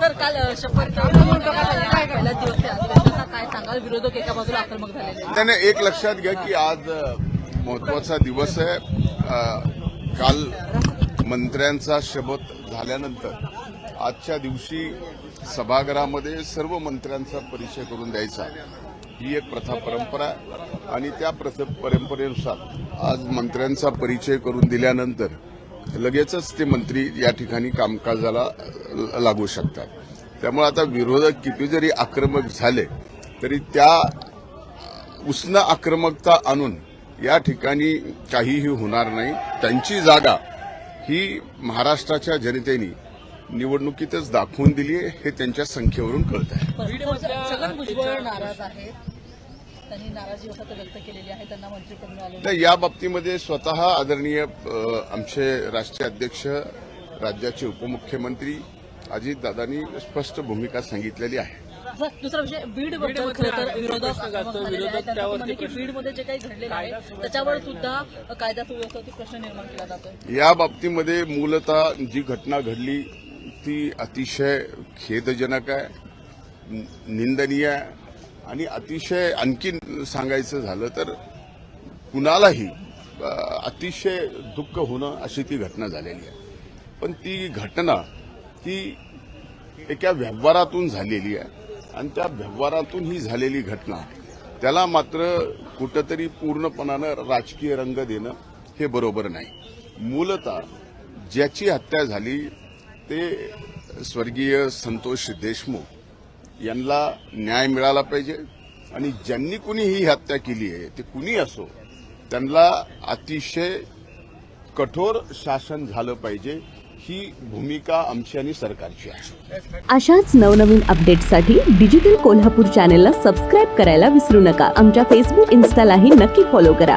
तर काल शपथ दिवस काय सांगाल? विरोधक एका बाजूला आक्रमक त्याने एक लक्षात घ्या की आज महत्त्वाचा दिवस आहे. काल मंत्र्यांचा शपथ झाल्यानंतर आजच्या दिवशी सभागृहामध्ये सर्व मंत्र्यांचा परिचय करून द्यायचा. ही एक प्रथा परंपरा आहे. आणि त्या प्रथ परंपरेनुसार आज मंत्र्यांचा परिचय करून दिल्यानंतर लगेचच ते मंत्री या ठिकाणी कामकाजाला लागू शकतात. त्यामुळे आता विरोधक किती जरी आक्रमक झाले तरी त्या उष्ण आक्रमकता आणून या ठिकाणी काहीही होणार नाही. त्यांची जागा ही महाराष्ट्राच्या जनतेने निवडणुकीतच दाखवून दिली आहे हे त्यांच्या संख्येवरून कळत आहे पण छगन भुजबळ नाराज आहेत त्यांनी नाराजी व्यक्त व्यक्त केलेली आहे त्यांना मंत्रीपद मिळाले तर या बाबतीमध्ये स्वतः आदरणीय आमचे राष्ट्रीय अध्यक्ष राज्याचे उपमुख्यमंत्री अजितदादांनी स्पष्ट भूमिका सांगितलेली आहे. दुसरा विषय बीडबद्दल खरं तर विरोधक की बीडमध्ये जे काही घडलेलं आहे त्याच्यावर सुद्धा कायदा सुव्यवस्थेवरती प्रश्न निर्माण केला जातोय. या बाबतीमध्ये मूलतः जी घटना घडली ती अतिशय खेदजनक आहे निंदनीय आहे. आणि अतिशय आणखी सांगायचं झालं तर कुणालाही अतिशय दुःख होणं अशी ती घटना झालेली आहे. पण ती घटना ती एका व्यवहारातून झालेली आहे. आणि त्या व्यवहारातून ही झालेली घटना त्याला मात्र कुठंतरी पूर्णपणानं राजकीय रंग देणं हे बरोबर नाही. मूलतः ज्याची हत्या झाली ते स्वर्गीय संतोष देशमुख यांना न्याय मिळाला पाहिजे. आणि ज्यांनी कुणी ही हत्या केली आहे ते कुणी असो त्यांना अतिशय कठोर शासन झालं पाहिजे. ही भूमिका आमची आणि सरकारची आहे. अशाच नवनवीन अपडेटसाठी डिजिटल कोल्हापूर चॅनेलला सबस्क्राईब करायला विसरू नका. आमच्या फेसबुक इन्स्टालाही नक्की फॉलो करा.